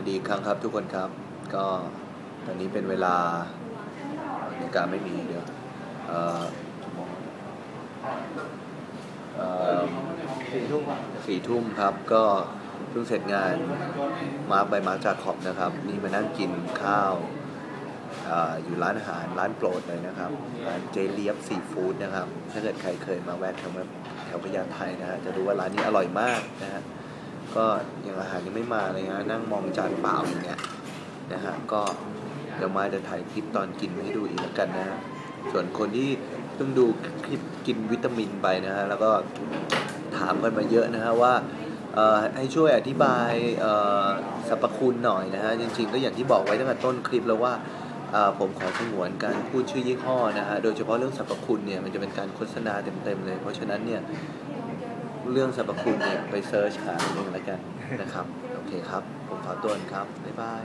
วัสดีครั้งครับทุกคนครับ ก็ตอนนี้เป็นเวลาในการไม่มีเดี๋ยวสี่ทุ่มสี่ทุ่มครับก็เพิ่งเสร็จงานมาร์คใบมารจากขอบนะครับ นี่มานั่งกินข้าวออยู่ร้านอาหารร้านโปรดเลยนะครับร้านเจเลียบซีฟู้ดนะครับ ถ้าเกิดใครเคยมาแวะแถวแถวพญาไทนะฮะจะรู้ว่าร้านนี้อร่อยมากนะฮะ ก็ยังอาหารยังไม่มาเลยนะนั่งมองจานเปล่าอย่างเงี้ยนะฮะก็เดี๋ยวมาจะถ่ายคลิปตอนกินให้ดูอีกแล้วกันนะฮะส่วนคนที่เพิ่งดูคลิปกินวิตามินไปนะฮะแล้วก็ถามกันมาเยอะนะฮะว่าเออให้ช่วยอธิบายสรรพคุณหน่อยนะฮะจริงๆ ก็อย่างที่บอกไว้ตั้งแต่ต้นคลิปแล้วว่าผมขอสงวนการพูดชื่อยี่ห้อนะฮะโดยเฉพาะเรื่องสรรพคุณเนี่ยมันจะเป็นการโฆษณาเต็มๆเลย เพราะฉะนั้นเนี่ย เรื่องสรรพคุณเนี่ยไปเซิร์ชหาเองแล้วกันนะครับ โอเคครับ ผมขอตัวก่นครับ บ๊ายบาย